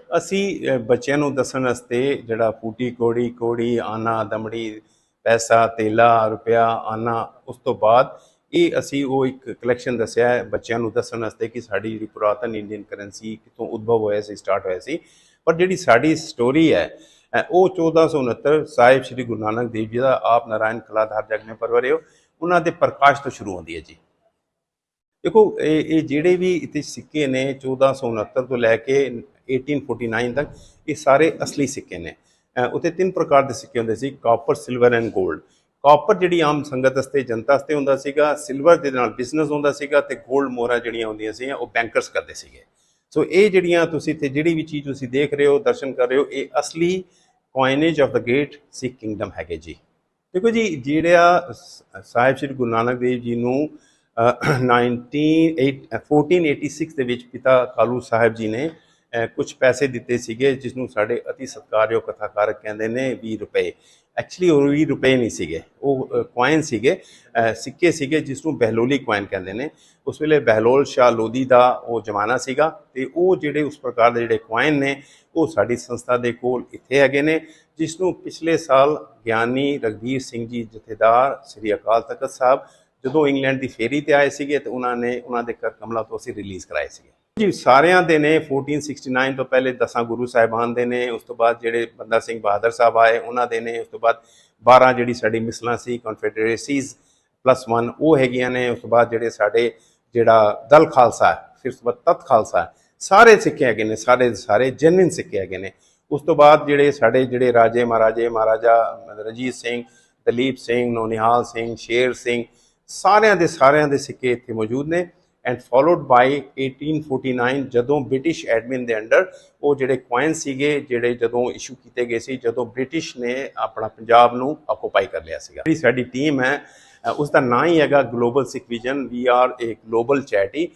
ਅਸੀਂ ਬੱਚਿਆਂ ਨੂੰ ਦੱਸਣ ਵਾਸਤੇ ਜਿਹੜਾ ਫੂਟੀ ਕੋੜੀ ਕੋੜੀ, ਆਨਾ, ਦਮੜੀ, ਪੈਸਾ, ਤੇਲਾ ਰੁਪਿਆ ਆਨਾ, ਉਸ ਤੋਂ ਬਾਅਦ ਇਹ ਅਸੀਂ ਉਹ ਇੱਕ ਕਲੈਕਸ਼ਨ ਦੱਸਿਆ ਬੱਚਿਆਂ ਨੂੰ ਦੱਸਣ ਵਾਸਤੇ ਕਿ ਸਾਡੀ ਜਿਹੜੀ ਪੁਰਾਤਨ ਇੰਡੀਅਨ ਕਰੰਸੀ ਕਿੱਥੋਂ ਉਦਭਵ ਹੋਇਆ ਸੀ ਸਟਾਰਟ ਹੋਇਆ ਸੀ। ਪਰ ਜਿਹੜੀ ਸਾਡੀ ਸਟੋਰੀ ਹੈ ਅ, ਉਹ 1469 ਸਾਹਿਬ ਸ੍ਰੀ ਗੁਰੂ ਨਾਨਕ ਦੇਵ ਜੀ ਦਾ ਆਪ ਨਾਰਾਇਣ ਕਲਾ ਕਲਾਧਾਰ ਜਗ ਮੇ ਪਰਵਰਿਓ ਉਹਨਾਂ ਦੇ ਪ੍ਰਕਾਸ਼ ਤੋਂ ਸ਼ੁਰੂ ਹੁੰਦੀ ਹੈ ਜੀ। ਦੇਖੋ ਇਹ ਇਹ ਜਿਹੜੇ ਵੀ ਇਤੇ ਸਿੱਕੇ ਨੇ 1469 ਤੋਂ ਲੈ ਕੇ 1849 ਤੱਕ ਇਹ ਸਾਰੇ ਅਸਲੀ ਸਿੱਕੇ ਨੇ। ਅ, ਉੱਥੇ ਤਿੰਨ ਪ੍ਰਕਾਰ ਦੇ ਸਿੱਕੇ ਹੁੰਦੇ ਸੀ ਕਾਪਰ ਸਿਲਵਰ ਐਂਡ 골ਡ ਕਾਪਰ ਜਿਹੜੀ ਆਮ ਸੰਗਤ ਵਾਸਤੇ ਜਨਤਾ ਵਾਸਤੇ ਹੁੰਦਾ ਸੀਗਾ ਸਿਲਵਰ ਦੇ ਨਾਲ ਬਿਜ਼ਨਸ ਹੁੰਦਾ ਸੀਗਾ ਤੇ 골ਡ ਮੋਹਰਾਂ ਜਿਹੜੀਆਂ ਹੁੰਦੀਆਂ ਸੀ ਉਹ ਬੈਂਕਰਸ ਕਰਦੇ ਸੀਗੇ। ਸੋ ਇਹ ਜਿਹੜੀਆਂ ਤੁਸੀਂ ਇੱਥੇ ਜਿਹੜੀ ਵੀ ਚੀਜ਼ ਤੁਸੀਂ ਦੇਖ ਰਹੇ ਹੋ ਦਰਸ਼ਨ ਕਰ ਰਹੇ ਹੋ ਇਹ ਅਸਲੀ coinage of the great Sikh kingdom ਹੈਗੇ ਜੀ। ਦੇਖੋ ਜੀ ਜਿਹੜਾ ਸਾਹਿਬ ਸ੍ਰੀ ਗੁਰੂ ਨਾਨਕ ਦੇਵ ਜੀ ਨੂੰ ਅ, 19 1486 ਦੇ ਵਿੱਚ ਪਿਤਾ ਕਾਲੂ ਸਾਹਿਬ ਜੀ ਨੇ ਕੁਝ ਪੈਸੇ ਦਿੱਤੇ ਸੀਗੇ ਜਿਸ ਨੂੰ ਸਾਡੇ ਅਤੀ ਸਤਿਕਾਰਯੋਗ ਕਥਾਕਾਰ ਕਹਿੰਦੇ ਨੇ 20 ਰੁਪਏ। ਐਕਚੁਅਲੀ ਉਹ ਵੀ ਰੁਪਏ ਨਹੀਂ ਸੀਗੇ। ਉਹ ਕੁਆਇਨ ਸੀਗੇ ਸਿੱਕੇ ਸੀਗੇ ਜਿਸ ਨੂੰ ਬਹਿਲੋਲੀ ਕੁਆਇਨ ਕਹਿੰਦੇ ਨੇ। ਉਸ ਵੇਲੇ ਬਹਿਲੋਲ ਸ਼ਾਹ ਲੋਧੀ ਦਾ ਉਹ ਜ਼ਮਾਨਾ ਸੀਗਾ ਤੇ ਉਹ ਜਿਹੜੇ ਉਸ ਪ੍ਰਕਾਰ ਦੇ ਜਿਹੜੇ ਕੁਆਇਨ ਨੇ, ਉਹ ਸਾਡੀ ਸੰਸਥਾ ਦੇ ਕੋਲ ਇੱਥੇ ਹੈਗੇ ਨੇ ਜਿਸ ਨੂੰ ਪਿਛਲੇ ਸਾਲ ਗਿਆਨੀ ਰਗਵੀਰ ਸਿੰਘ ਜੀ ਜਥੇਦਾਰ ਸ੍ਰੀ ਅਕਾਲ ਤਖਤ ਸਾਹਿਬ ਜਦੋਂ ਇੰਗਲੈਂਡ ਦੀ ਫੇਰੀ ਤੇ ਆਏ ਸੀਗੇ ਤੇ ਉਹਨਾਂ ਨੇ, ਉਹਨਾਂ ਦੇ ਘਰ ਕਮਲਾ ਤੋਂ ਅਸੀਂ ਰਿਲੀਜ਼ ਕਰਾਏ ਸੀਗੇ। ਜੀ, ਸਾਰਿਆਂ ਦੇ ਨੇ 1469 ਤੋਂ ਪਹਿਲੇ ਦਸਾਂ ਗੁਰੂ ਸਾਹਿਬਾਨ ਦੇ ਨੇ, ਉਸ ਤੋਂ ਬਾਅਦ ਜਿਹੜੇ ਬੰਦਾ ਸਿੰਘ ਬਹਾਦਰ ਸਾਹਿਬ ਆਏ, ਉਹਨਾਂ ਦੇ ਨੇ, ਉਸ ਤੋਂ ਬਾਅਦ 12 ਜਿਹੜੀ ਸਾਡੀ ਮਿਸਲਾਂ ਸੀ ਕਨਫੈਡਰੇਸੀਜ਼ ਪਲੱਸ 1 ਉਹ ਹੈਗੀਆਂ ਨੇ, ਉਸ ਤੋਂ ਬਾਅਦ ਜਿਹੜੇ ਸਾਡੇ ਜਿਹੜਾ ਦਲ ਖਾਲਸਾ ਫਿਰ ਉਸ ਤੋਂ ਬਾਅਦ ਤਤ ਖਾਲਸਾ ਸਾਰੇ ਸਿੱਕੇ ਹੈਗੇ ਨੇ, ਸਾਰੇ ਸਾਰੇ ਜੈਨੂਇਨ ਸਿੱਕੇ ਹੈਗੇ ਨੇ। ਉਸ ਤੋਂ ਬਾਅਦ ਜਿਹੜੇ ਸਾਡੇ ਜਿਹੜੇ ਰਾਜੇ ਮਹਾਰਾਜੇ, ਮਹਾਰਾਜਾ ਰਣਜੀਤ ਸਿੰਘ, ਦਲੀਪ ਸਿੰਘ, ਨੋਨਿਹਾਲ ਸਿੰਘ, ਸ਼ੇਰ ਸਿੰਘ, ਸਾਰਿਆਂ ਦੇ ਸਾਰਿਆਂ ਦੇ ਸਿੱਕੇ ਇੱਥੇ ਮੌਜੂਦ ਨੇ। ਐਂਡ ਫਾਲੋਡ ਬਾਈ 1849 ਜਦੋਂ ਬ੍ਰਿਟਿਸ਼ ਐਡਮਿਨ ਦੇ ਅੰਡਰ ਉਹ ਜਿਹੜੇ ਕੁਆਇਨ ਸੀਗੇ ਜਿਹੜੇ ਜਦੋਂ ਇਸ਼ੂ ਕੀਤੇ ਗਏ ਸੀ ਜਦੋਂ ਬ੍ਰਿਟਿਸ਼ ਨੇ ਆਪਣਾ ਪੰਜਾਬ ਨੂੰ ਆਕੂਪਾਈ ਕਰ ਲਿਆ ਸੀਗਾ। ਜਿਹੜੀ ਸਾਡੀ ਟੀਮ ਹੈ ਅ, ਉਸ ਦਾ ਨਾਂ ਹੀ ਹੈਗਾ global Sikh vision we are a global charity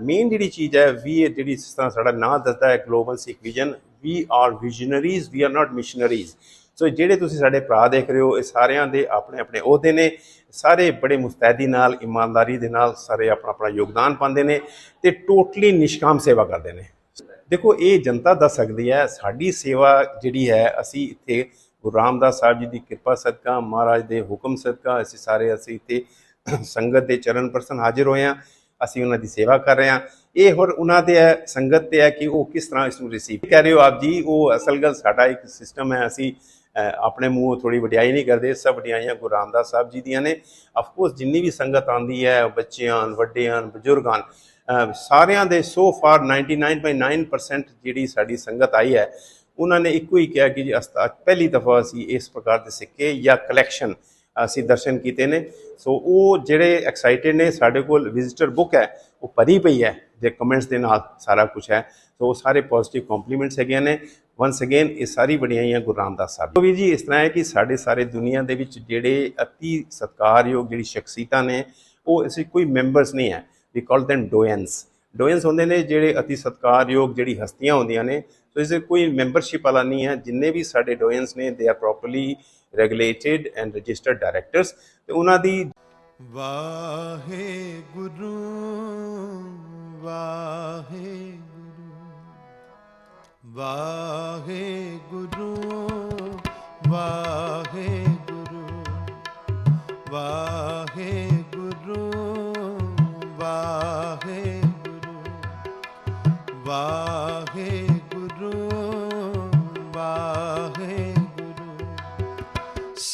main ਜਿਹੜੀ ਚੀਜ਼ ਹੈ ਵੀ ਜਿਹੜੀ ਜਿਸ ਤਰ੍ਹਾਂ ਸਾਡਾ ਨਾਂ ਦੱਸਦਾ ਹੈ global Sikh vision we are visionaries we are not missionaries so ਜਿਹੜੇ ਤੁਸੀਂ ਸਾਡੇ ਭਰਾ ਦੇਖ ਰਹੇ ਹੋ, ਇਹ ਸਾਰਿਆਂ ਦੇ ਆਪਣੇ ਆਪਣੇ ਅਹੁਦੇ ਨੇ। ਸਾਰੇ ਬੜੇ ਮੁਸਤੈਦੀ ਨਾਲ, ਇਮਾਨਦਾਰੀ ਦੇ ਨਾਲ ਸਾਰੇ ਆਪਣਾ ਆਪਣਾ ਯੋਗਦਾਨ ਪਾਉਂਦੇ ਨੇ ਤੇ ਟੋਟਲੀ ਨਿਸ਼ਕਾਮ ਸੇਵਾ ਕਰਦੇ ਨੇ। ਦੇਖੋ, ਇਹ ਜਨਤਾ ਦੱਸ ਸਕਦੀ ਹੈ, ਸਾਡੀ ਸੇਵਾ ਜਿਹੜੀ ਹੈ, ਅਸੀਂ ਇੱਥੇ ਗੁਰੂ ਰਾਮਦਾਸ ਸਾਹਿਬ ਜੀ ਦੀ ਕਿਰਪਾ ਸਦਕਾ, ਮਹਾਰਾਜ ਦੇ ਹੁਕਮ ਸਦਕਾ, ਅਸੀਂ ਸਾਰੇ, ਅਸੀਂ ਇੱਥੇ ਸੰਗਤ ਦੇ ਚਰਨ ਪਰਸਨ ਹਾਜ਼ਰ ਹੋਏ ਹਾਂ, ਅਸੀਂ ਉਹਨਾਂ ਦੀ ਸੇਵਾ ਕਰ ਰਹੇ ਹਾਂ। ਇਹ ਹੋਰ ਉਹਨਾਂ ਦੇ ਹੈ, ਸੰਗਤ ਤੇ ਹੈ ਕਿ ਉਹ ਕਿਸ ਤਰ੍ਹਾਂ ਇਸ ਨੂੰ ਰਿਸੀਵ ਕਹਿ ਰਹੇ ਹੋ? ਆਪ ਜੀ, ਉਹ ਅਸਲ ਗੱਲ ਸਾਡਾ ਇੱਕ ਸਿਸਟਮ ਹੈ, ਅਸੀਂ ਆਪਣੇ ਮੂੰਹ ਥੋੜੀ ਵਡਿਆਈ ਨਹੀਂ ਕਰਦੇ ਸਭ ਵਡਿਆਈਆਂ ਗੁਰੂ ਰਾਮਦਾਸ ਸਾਹਿਬ ਜੀ ਦੀਆਂ ਨੇ। ਆਫ ਕੋਰਸ ਜਿੰਨੀ ਵੀ ਸੰਗਤ ਆਉਂਦੀ ਹੈ ਬੱਚਿਆਂ ਵੱਡਿਆਂ ਬਜ਼ੁਰਗਾਂ ਅ, ਸਾਰਿਆਂ ਦੇ ਸੋ ਫਾਰ 99.9% ਜਿਹੜੀ ਸਾਡੀ ਸੰਗਤ ਆਈ ਹੈ ਉਹਨਾਂ ਨੇ ਇੱਕੋ ਹੀ ਕਿਹਾ ਕਿ ਜੀ ਅਸਤਾ ਪਹਿਲੀ ਦਫਾ ਅਸੀਂ ਇਸ ਪ੍ਰਕਾਰ ਦੇ ਸਿੱਕੇ ਜਾਂ ਕਲੈਕਸ਼ਨ ਅਸੀਂ ਦਰਸ਼ਨ ਕੀਤੇ ਨੇ। ਸੋ ਉਹ ਜਿਹੜੇ ਐਕਸਾਈਟਿਡ ਨੇ, ਸਾਡੇ ਕੋਲ ਵਿਜ਼ਿਟਰ ਬੁੱਕ ਹੈ, ਉਹ ਭਰੀ ਪਈ ਹੈ ਜੇ ਕਮੈਂਟਸ ਦੇ ਨਾਲ ਸਾਰਾ ਕੁਝ ਹੈ। ਸੋ ਉਹ ਸਾਰੇ ਪੋਜ਼ਿਟਿਵ ਕੰਪਲੀਮੈਂਟਸ ਹੈਗੇ ਨੇ। ਵਾਂਸ ਅਗੇਨ ਇਹ ਸਾਰੀ ਬੜੀਆਂ ਗੁਰੂ ਰਾਮਦਾਸ ਸਾਹਿਬ। ਵੀ ਜੀ, ਇਸ ਤਰ੍ਹਾਂ ਹੈ ਕਿ ਸਾਡੇ ਸਾਰੇ ਦੁਨੀਆ ਦੇ ਵਿੱਚ ਜਿਹੜੇ ਅਤੀ ਸਤਿਕਾਰਯੋਗ ਜਿਹੜੀ ਸ਼ਖਸੀਅਤਾਂ ਨੇ, ਉਹ ਅਸੀਂ ਕੋਈ ਮੈਂਬਰਸ ਨਹੀਂ ਹੈ। ਵੀ ਕਾਲ them ਡੋਇਨਸ ਡੋਇਨਸ ਹੁੰਦੇ ਨੇ ਜਿਹੜੇ ਅਤੀ ਸਤਿਕਾਰਯੋਗ ਜਿਹੜੀ ਹਸਤੀਆਂ ਹੁੰਦੀਆਂ ਨੇ। ਸੋ ਇਸ ਕੋਈ ਮੈਂਬਰਸ਼ਿਪ ਵਾਲਾ ਨਹੀਂ ਹੈ। ਜਿੰਨੇ ਵੀ ਸਾਡੇ ਡੋਇਨਸ ਨੇ they are properly regulated and registered directors ਤੇ ਉਹਨਾਂ ਦੀ ਵਾਹਿਗੁਰੂ ਵਾਹਿਗੁਰੂ ਵਾਹਿਗੁਰੂ ਵਾਹਿਗੁਰੂ ਵਾਹਿਗੁਰੂ ਵਾਹਿਗੁਰੂ ਵਾਹਿਗੁਰੂ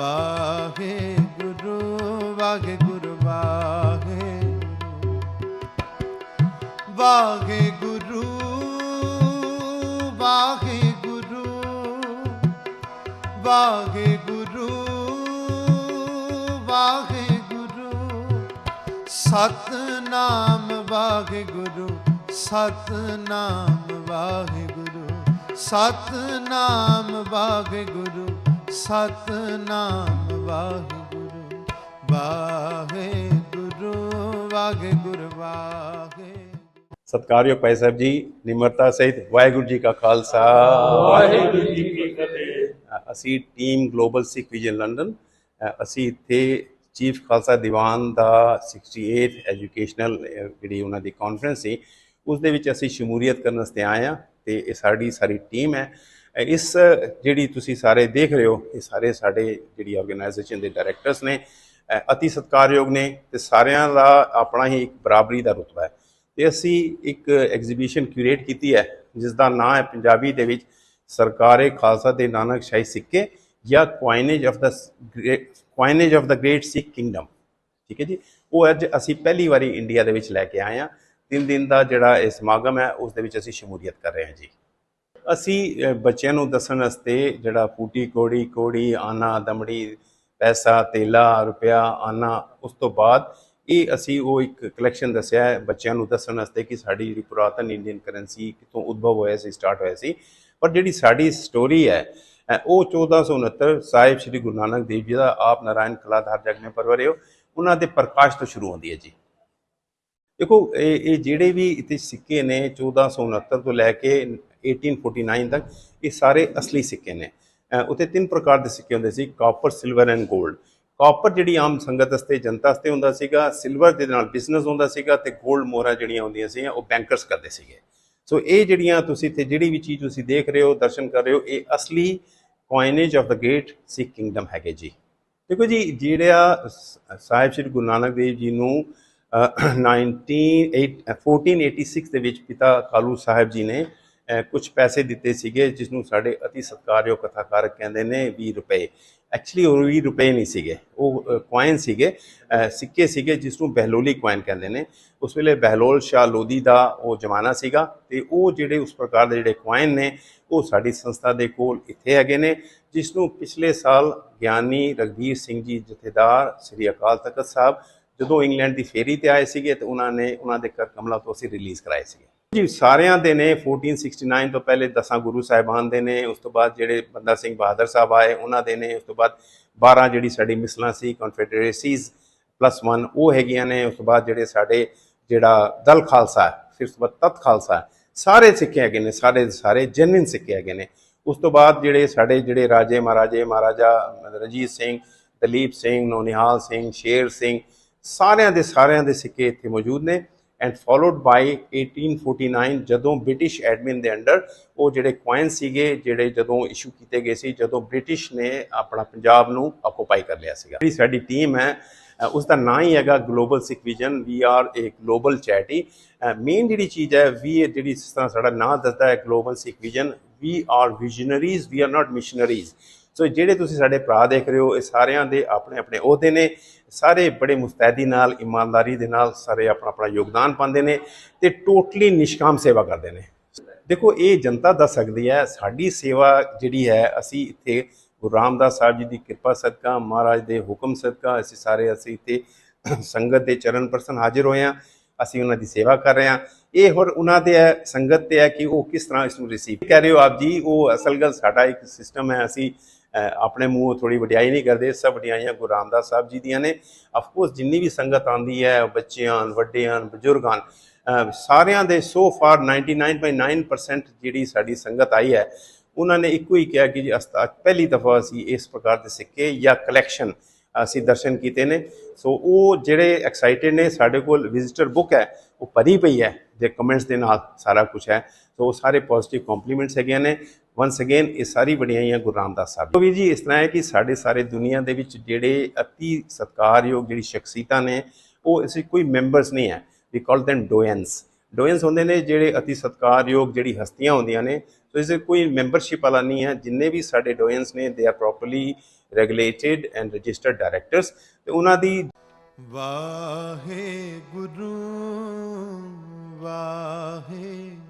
ਵਾਹੇ ਗੁਰੂ ਵਾਹੇ ਗੁਰੂ ਵਾਹੇ ਵਾਹੇ ਗੁਰੂ ਵਾਹੇ ਗੁਰੂ ਵਾਹੇ ਗੁਰੂ ਵਾਹੇ ਗੁਰੂ ਸਤਨਾਮ ਵਾਹੇ ਗੁਰੂ ਸਤਨਾਮ ਵਾਹੇ ਗੁਰੂ ਸਤਨਾਮ ਵਾਹਿਗੁਰੂ। ਸਤਨਾਮ ਵਾਹਿਗੁਰੂ ਵਾਹਿਗੁਰੂ ਵਾਹਿਗੁਰੂ ਵਾਹਿਗੁਰੂ। ਸਤਿਕਾਰਯੋਗ ਭਾਈ ਸਾਹਿਬ ਜੀ ਨਿਮਰਤਾ ਸਹਿਤ ਵਾਹਿਗੁਰੂ ਜੀ ਕਾ ਖਾਲਸਾ। ਵਾਹਿਗੁਰੂ ਜੀ ਕੀ ਫਤਿਹ। ਅਸੀਂ team global Sikh vision London ਅਸੀਂ ਇੱਥੇ ਚੀਫ ਖਾਲਸਾ ਦੀਵਾਨ ਦਾ 68 ਐਜੂਕੇਸ਼ਨਲ ਜਿਹੜੀ ਉਹਨਾਂ ਦੀ ਕਾਨਫਰੰਸ ਸੀ ਉਸ ਦੇ ਵਿੱਚ ਅਸੀਂ ਸ਼ਮੂਲੀਅਤ ਕਰਨ ਵਾਸਤੇ ਆਏ ਹਾਂ ਤੇ ਇਹ ਸਾਡੀ ਸਾਰੀ ਟੀਮ ਹੈ। ਇਸ ਜਿਹੜੀ ਤੁਸੀਂ ਸਾਰੇ ਦੇਖ ਰਹੇ ਹੋ ਇਹ ਸਾਰੇ ਸਾਡੇ ਜਿਹੜੀ ਆਰਗੇਨਾਈਜੇਸ਼ਨ ਦੇ ਡਾਇਰੈਕਟਰਸ ਨੇ ਅ, ਅਤੀ ਸਤਿਕਾਰਯੋਗ ਨੇ ਤੇ ਸਾਰਿਆਂ ਦਾ ਆਪਣਾ ਹੀ ਇੱਕ ਬਰਾਬਰੀ ਦਾ ਰੁਤਬਾ ਹੈ। ਤੇ ਅਸੀਂ ਇੱਕ ਐਗਜ਼ੀਬਿਸ਼ਨ ਕਿਊਰੇਟ ਕੀਤੀ ਹੈ ਜਿਸ ਦਾ ਨਾਮ ਹੈ ਪੰਜਾਬੀ ਦੇ ਵਿੱਚ ਸਰਕਾਰੇ ਖਾਲਸਾ ਦੇ ਨਾਨਕ ਸ਼ਾਹੀ ਸਿੱਕੇ ਜਾਂ coinage of the coinage of the great Sikh kingdom ਠੀਕ ਹੈ ਜੀ? ਉਹ ਅੱਜ ਅਸੀਂ ਪਹਿਲੀ ਵਾਰੀ ਇੰਡੀਆ ਦੇ ਵਿੱਚ ਲੈ ਕੇ ਆਏ ਹਾਂ। ਤਿੰਨ ਦਿਨ ਦਾ ਜਿਹੜਾ ਇਹ ਸਮਾਗਮ ਹੈ ਉਸ ਦੇ ਵਿੱਚ ਅਸੀਂ ਸ਼ਮੂਲੀਅਤ ਕਰ ਰਹੇ ਹਾਂ ਜੀ। ਅਸੀਂ ਬੱਚਿਆਂ ਨੂੰ ਦੱਸਣ ਵਾਸਤੇ ਜਿਹੜਾ ਫੂਟੀ ਕੋੜੀ ਕੋੜੀ ਆਨਾ ਦਮੜੀ ਪੈਸਾ ਤੇਲਾ ਰੁਪਿਆ ਆਨਾ ਉਸ ਤੋਂ ਬਾਅਦ ਇਹ ਅਸੀਂ ਉਹ ਇੱਕ ਕਲੈਕਸ਼ਨ ਦੱਸਿਆ ਹੈ ਬੱਚਿਆਂ ਨੂੰ ਦੱਸਣ ਵਾਸਤੇ ਕਿ ਸਾਡੀ ਜਿਹੜੀ ਪੁਰਾਤਨ ਇੰਡੀਅਨ ਕਰੰਸੀ ਕਿੱਥੋਂ ਉਦਭਵ ਹੋਇਆ ਸੀ ਸਟਾਰਟ ਹੋਇਆ ਸੀ। ਪਰ ਜਿਹੜੀ ਸਾਡੀ ਸਟੋਰੀ ਹੈ ਅ, ਉਹ 1469 ਸਾਹਿਬ ਸ੍ਰੀ ਗੁਰੂ ਨਾਨਕ ਦੇਵ ਜੀ ਦਾ ਆਪ ਨਾਰਾਇਣ ਕਲਾਧਾਰ ਜਗ ਮੇ ਪਰਵਰਿਓ ਉਹਨਾਂ ਦੇ ਪ੍ਰਕਾਸ਼ ਤੋਂ ਸ਼ੁਰੂ ਹੁੰਦੀ ਹੈ ਜੀ। ਦੇਖੋ ਇਹ ਇਹ ਜਿਹੜੇ ਵੀ ਇੱਥੇ ਸਿੱਕੇ ਨੇ 1469 ਤੋਂ ਲੈ ਕੇ 1849 ਤੱਕ ਇਹ ਸਾਰੇ ਅਸਲੀ ਸਿੱਕੇ ਨੇ। ਅ, ਉੱਥੇ ਤਿੰਨ ਪ੍ਰਕਾਰ ਦੇ ਸਿੱਕੇ ਹੁੰਦੇ ਸੀ ਕਾਪਰ ਸਿਲਵਰ ਐਂਡ 골ਡ ਕਾਪਰ ਜਿਹੜੀ ਆਮ ਸੰਗਤ ਵਾਸਤੇ ਜਨਤਾ ਵਾਸਤੇ ਹੁੰਦਾ ਸੀਗਾ ਸਿਲਵਰ ਦੇ ਨਾਲ ਬਿਜ਼ਨਸ ਹੁੰਦਾ ਸੀਗਾ ਤੇ 골ਡ ਮੋਹਰਾਂ ਜਿਹੜੀਆਂ ਹੁੰਦੀਆਂ ਸੀਗੀਆਂ ਉਹ ਬੈਂਕਰਸ ਕਰਦੇ ਸੀਗੇ। ਸੋ ਇਹ ਜਿਹੜੀਆਂ ਤੁਸੀਂ ਇੱਥੇ ਜਿਹੜੀ ਵੀ ਚੀਜ਼ ਤੁਸੀਂ ਦੇਖ ਰਹੇ ਹੋ ਦਰਸ਼ਨ ਕਰ ਰਹੇ ਹੋ ਇਹ ਅਸਲੀ coinage of the great Sikh kingdom ਹੈਗੇ ਜੀ। ਦੇਖੋ ਜੀ ਜਿਹੜਾ ਸਾਹਿਬ ਸ੍ਰੀ ਗੁਰੂ ਨਾਨਕ ਦੇਵ ਜੀ ਨੂੰ ਅ, 19 1486 ਦੇ ਵਿੱਚ ਪਿਤਾ ਕਾਲੂ ਸਾਹਿਬ ਜੀ ਨੇ ਕੁਝ ਪੈਸੇ ਦਿੱਤੇ ਸੀਗੇ ਜਿਸ ਨੂੰ ਸਾਡੇ ਅਤੀ ਸਤਿਕਾਰਯੋਗ ਕਥਾਕਾਰ ਕਹਿੰਦੇ ਨੇ 20 ਰੁਪਏ। ਐਕਚੁਅਲੀ ਉਹ 20 ਰੁਪਏ ਨਹੀਂ ਸੀਗੇ, ਉਹ ਕੁਆਇਨ ਸੀਗੇ ਸਿੱਕੇ ਸੀਗੇ ਜਿਸ ਨੂੰ ਬਹਿਲੋਲੀ ਕੁਆਇਨ ਕਹਿੰਦੇ ਨੇ। ਉਸ ਵੇਲੇ ਬਹਿਲੋਲ ਸ਼ਾਹ ਲੋਦੀ ਦਾ ਉਹ ਜ਼ਮਾਨਾ ਸੀਗਾ ਤੇ ਉਹ ਜਿਹੜੇ ਉਸ ਪ੍ਰਕਾਰ ਦੇ ਜਿਹੜੇ ਕੁਆਇਨ ਨੇ, ਉਹ ਸਾਡੀ ਸੰਸਥਾ ਦੇ ਕੋਲ ਇੱਥੇ ਹੈਗੇ ਨੇ ਜਿਸ ਨੂੰ ਪਿਛਲੇ ਸਾਲ ਗਿਆਨੀ ਰਗਵੀਰ ਸਿੰਘ ਜੀ ਜਥੇਦਾਰ ਸ੍ਰੀ ਅਕਾਲ ਤਖਤ ਸਾਹਿਬ ਜਦੋਂ ਇੰਗਲੈਂਡ ਦੀ ਫੇਰੀ ਤੇ ਆਏ ਸੀਗੇ ਤੇ ਉਹਨਾਂ ਨੇ, ਉਹਨਾਂ ਦੇ ਕਰ ਕਮਲਾ ਤੋਂ ਅਸੀਂ ਰਿਲੀਜ਼ ਕਰਾਏ ਸੀਗੇ। ਜੀ, ਸਾਰਿਆਂ ਦੇ ਨੇ 1469 ਤੋਂ ਪਹਿਲੇ ਦਸਾਂ ਗੁਰੂ ਸਾਹਿਬਾਨ ਦੇ ਨੇ, ਉਸ ਤੋਂ ਬਾਅਦ ਜਿਹੜੇ ਬੰਦਾ ਸਿੰਘ ਬਹਾਦਰ ਸਾਹਿਬ ਆਏ, ਉਹਨਾਂ ਦੇ ਨੇ, ਉਸ ਤੋਂ ਬਾਅਦ 12 ਜਿਹੜੀ ਸਾਡੀ ਮਿਸਲਾਂ ਸੀ ਕਨਫੈਡਰੇਸੀਜ਼ ਪਲੱਸ 1 ਉਹ ਹੈਗੀਆਂ ਨੇ, ਉਸ ਤੋਂ ਬਾਅਦ ਜਿਹੜੇ ਸਾਡੇ ਜਿਹੜਾ ਦਲ ਖਾਲਸਾ ਫਿਰ ਉਸ ਤੋਂ ਬਾਅਦ ਤਤ ਖਾਲਸਾ ਸਾਰੇ ਸਿੱਕੇ ਹੈਗੇ ਨੇ, ਸਾਰੇ ਸਾਰੇ ਜੈਨੂਇਨ ਸਿੱਕੇ ਹੈਗੇ ਨੇ। ਉਸ ਤੋਂ ਬਾਅਦ ਜਿਹੜੇ ਸਾਡੇ ਜਿਹੜੇ ਰਾਜੇ ਮਹਾਰਾਜੇ, ਮਹਾਰਾਜਾ ਰਣਜੀਤ ਸਿੰਘ, ਦਲੀਪ ਸਿੰਘ, ਨੋਨਿਹਾਲ ਸਿੰਘ, ਸ਼ੇਰ ਸਿੰਘ, ਸਾਰਿਆਂ ਦੇ ਸਾਰਿਆਂ ਦੇ ਸਿੱਕੇ ਇੱਥੇ ਮੌਜੂਦ ਨੇ। ਐਂਡ ਫਾਲੋਡ ਬਾਈ 1849 ਜਦੋਂ ਬ੍ਰਿਟਿਸ਼ ਐਡਮਿਨ ਦੇ ਅੰਡਰ ਉਹ ਜਿਹੜੇ ਕੁਆਇਨ ਸੀਗੇ ਜਿਹੜੇ ਜਦੋਂ ਇਸ਼ੂ ਕੀਤੇ ਗਏ ਸੀ ਜਦੋਂ ਬ੍ਰਿਟਿਸ਼ ਨੇ ਆਪਣਾ ਪੰਜਾਬ ਨੂੰ ਆਕੂਪਾਈ ਕਰ ਲਿਆ ਸੀਗਾ। ਜਿਹੜੀ ਸਾਡੀ ਟੀਮ ਹੈ ਅ, ਉਸ ਦਾ ਨਾਂ ਹੀ ਹੈਗਾ global Sikh vision we are a global charity main ਜਿਹੜੀ ਚੀਜ਼ ਹੈ ਵੀ ਜਿਹੜੀ ਜਿਸ ਤਰ੍ਹਾਂ ਸਾਡਾ ਨਾਂ ਦੱਸਦਾ ਹੈ global Sikh vision we are visionaries we are not missionaries so ਜਿਹੜੇ ਤੁਸੀਂ ਸਾਡੇ ਭਰਾ ਦੇਖ ਰਹੇ ਹੋ, ਇਹ ਸਾਰਿਆਂ ਦੇ ਆਪਣੇ ਆਪਣੇ ਅਹੁਦੇ ਨੇ। ਸਾਰੇ ਬੜੇ ਮੁਸਤੈਦੀ ਨਾਲ, ਇਮਾਨਦਾਰੀ ਦੇ ਨਾਲ ਸਾਰੇ ਆਪਣਾ ਆਪਣਾ ਯੋਗਦਾਨ ਪਾਉਂਦੇ ਨੇ ਤੇ ਟੋਟਲੀ ਨਿਸ਼ਕਾਮ ਸੇਵਾ ਕਰਦੇ ਨੇ। ਦੇਖੋ, ਇਹ ਜਨਤਾ ਦੱਸ ਸਕਦੀ ਹੈ, ਸਾਡੀ ਸੇਵਾ ਜਿਹੜੀ ਹੈ, ਅਸੀਂ ਇੱਥੇ ਗੁਰੂ ਰਾਮਦਾਸ ਸਾਹਿਬ ਜੀ ਦੀ ਕਿਰਪਾ ਸਦਕਾ, ਮਹਾਰਾਜ ਦੇ ਹੁਕਮ ਸਦਕਾ, ਅਸੀਂ ਸਾਰੇ ਅਸੀਂ ਇੱਥੇ ਸੰਗਤ ਦੇ ਚਰਨ ਪਰਸਨ ਹਾਜ਼ਰ ਹੋਏ ਹਾਂ, ਅਸੀਂ ਉਹਨਾਂ ਦੀ ਸੇਵਾ ਕਰ ਰਹੇ ਹਾਂ। ਇਹ ਹੋਰ ਉਹਨਾਂ ਦੇ ਹੈ, ਸੰਗਤ ਤੇ ਹੈ ਕਿ ਉਹ ਕਿਸ ਤਰ੍ਹਾਂ ਇਸ ਨੂੰ ਰਿਸੀਵ ਕਰ ਰਹੇ ਹੋ? ਆਪ ਜੀ, ਉਹ ਅਸਲ ਗੱਲ ਸਾਡਾ ਇੱਕ ਸਿਸਟਮ ਹੈ, ਅਸੀਂ ਆਪਣੇ ਮੂੰਹੋਂ ਥੋੜੀ ਵਡਿਆਈ ਨਹੀਂ ਕਰਦੇ, ਸਭ ਵਡਿਆਈਆਂ ਗੁਰੂ ਰਾਮਦਾਸ ਸਾਹਿਬ ਜੀ ਦੀਆਂ ਨੇ। ਆਫ ਕੋਰਸ ਜਿੰਨੀ ਵੀ ਸੰਗਤ ਆਂਦੀ ਹੈ ਬੱਚਿਆਂ, ਵੱਡਿਆਂ, ਬਜ਼ੁਰਗਾਂ, ਅਹ, ਸਾਰਿਆਂ ਦੇ ਸੋ ਫਾਰ 99.9% ਜਿਹੜੀ ਸਾਡੀ ਸੰਗਤ ਆਈ ਹੈ, ਉਹਨਾਂ ਨੇ ਇੱਕੋ ਹੀ ਕਿਹਾ ਕਿ ਜੀ ਅਸਤਾ ਪਹਿਲੀ ਦਫਾ ਅਸੀਂ ਇਸ ਪ੍ਰਕਾਰ ਦੇ ਸਿੱਕੇ ਜਾਂ ਕਲੈਕਸ਼ਨ ਅਸੀਂ ਦਰਸ਼ਨ ਕੀਤੇ ਨੇ। ਸੋ ਉਹ ਜਿਹੜੇ ਐਕਸਾਈਟਿਡ ਨੇ, ਸਾਡੇ ਕੋਲ ਵਿਜ਼ਿਟਰ ਬੁੱਕ ਹੈ, ਉਹ ਭਰੀ ਪਈ ਹੈ ਦੇ ਕਮੈਂਟਸ ਦੇ ਨਾਲ ਸਾਰਾ ਕੁਝ ਹੈ। ਸੋ ਉਹ ਸਾਰੇ ਪੋਜ਼ਿਟਿਵ ਕੰਪਲੀਮੈਂਟਸ ਹੈਗੇ ਨੇ। ਵਾਂਸ ਅਗੇਨ ਇਹ ਸਾਰੀ ਵਡਿਆਈਆਂ ਗੁਰੂ ਰਾਮਦਾਸ ਸਾਹਿਬ ਤੋਂ ਜੀ ਇਸ ਤਰ੍ਹਾਂ ਹੈ ਕਿ ਸਾਡੇ ਸਾਰੇ ਦੁਨੀਆ ਦੇ ਵਿੱਚ ਜਿਹੜੇ ਅਤੀ ਸਤਿਕਾਰਯੋਗ ਜਿਹੜੀ ਸ਼ਖਸੀਅਤਾਂ ਨੇ, ਉਹ ਅਸੀਂ ਕੋਈ ਮੈਂਬਰਸ ਨਹੀਂ ਹੈ। ਵੀ ਕਾਲ them ਡੋਇਨਸ ਡੋਇਨਸ ਹੁੰਦੇ ਨੇ ਜਿਹੜੇ ਅਤੀ ਸਤਿਕਾਰਯੋਗ ਜਿਹੜੀ ਹਸਤੀਆਂ ਹੁੰਦੀਆਂ ਨੇ। ਸੋ ਇਸ ਕੋਈ ਮੈਂਬਰਸ਼ਿਪ ਵਾਲਾ ਨਹੀਂ ਹੈ। ਜਿੰਨੇ ਵੀ ਸਾਡੇ ਡੋਇਨਸ ਨੇ they are properly regulated and registered directors ਤੇ ਉਹਨਾਂ ਦੀ ਵਾਹਿਗੁਰੂ ਵਾਹਿਗੁਰੂ।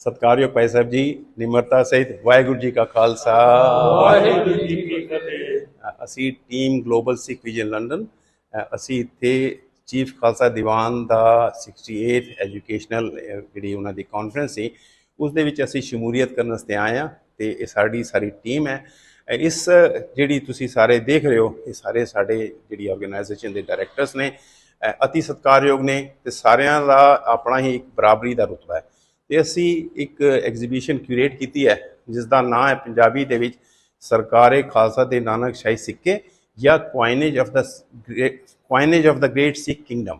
ਸਤਿਕਾਰਯੋਗ ਭਾਈ ਸਾਹਿਬ ਜੀ ਨਿਮਰਤਾ ਸਹਿਤ ਵਾਹਿਗੁਰੂ ਜੀ ਕਾ ਖਾਲਸਾ। ਵਾਹਿਗੁਰੂ ਜੀ ਕੀ ਫਤਿਹ। ਅਸੀਂ team global Sikh vision London ਅਸੀਂ ਇੱਥੇ ਚੀਫ ਖਾਲਸਾ ਦੀਵਾਨ ਦਾ 68 ਐਜੂਕੇਸ਼ਨਲ ਜਿਹੜੀ ਉਹਨਾਂ ਦੀ ਕਾਨਫਰੰਸ ਸੀ ਉਸ ਦੇ ਵਿੱਚ ਅਸੀਂ ਸ਼ਮੂਲੀਅਤ ਕਰਨ ਵਾਸਤੇ ਆਏ ਹਾਂ ਤੇ ਇਹ ਸਾਡੀ ਸਾਰੀ ਟੀਮ ਹੈ। ਇਸ ਜਿਹੜੀ ਤੁਸੀਂ ਸਾਰੇ ਦੇਖ ਰਹੇ ਹੋ ਇਹ ਸਾਰੇ ਸਾਡੇ ਜਿਹੜੀ ਆਰਗੇਨਾਈਜੇਸ਼ਨ ਦੇ ਡਾਇਰੈਕਟਰਸ ਨੇ ਅਤੀ ਸਤਿਕਾਰਯੋਗ ਨੇ ਤੇ ਸਾਰਿਆਂ ਦਾ ਆਪਣਾ ਹੀ ਇੱਕ ਬਰਾਬਰੀ ਦਾ ਰੁਤਬਾ ਹੈ। ਤੇ ਅਸੀਂ ਇੱਕ ਐਗਜ਼ੀਬਿਸ਼ਨ ਕਿਊਰੇਟ ਕੀਤੀ ਹੈ ਜਿਸ ਦਾ ਨਾਮ ਹੈ ਪੰਜਾਬੀ ਦੇ ਵਿੱਚ ਸਰਕਾਰੇ ਖਾਲਸਾ ਦੇ ਨਾਨਕ ਸ਼ਾਹੀ ਸਿੱਕੇ ਜਾਂ coinage of the coinage of the great Sikh kingdom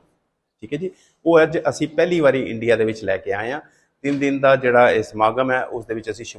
ਠੀਕ ਹੈ ਜੀ? ਉਹ ਅੱਜ ਅਸੀਂ ਪਹਿਲੀ ਵਾਰੀ ਇੰਡੀਆ ਦੇ ਵਿੱਚ ਲੈ ਕੇ ਆਏ ਹਾਂ। ਤਿੰਨ ਦਿਨ ਦਾ ਜਿਹੜਾ ਇਹ ਸਮਾਗਮ ਹੈ, ਉਸ ਦੇ ਵਿੱਚ ਅਸੀਂ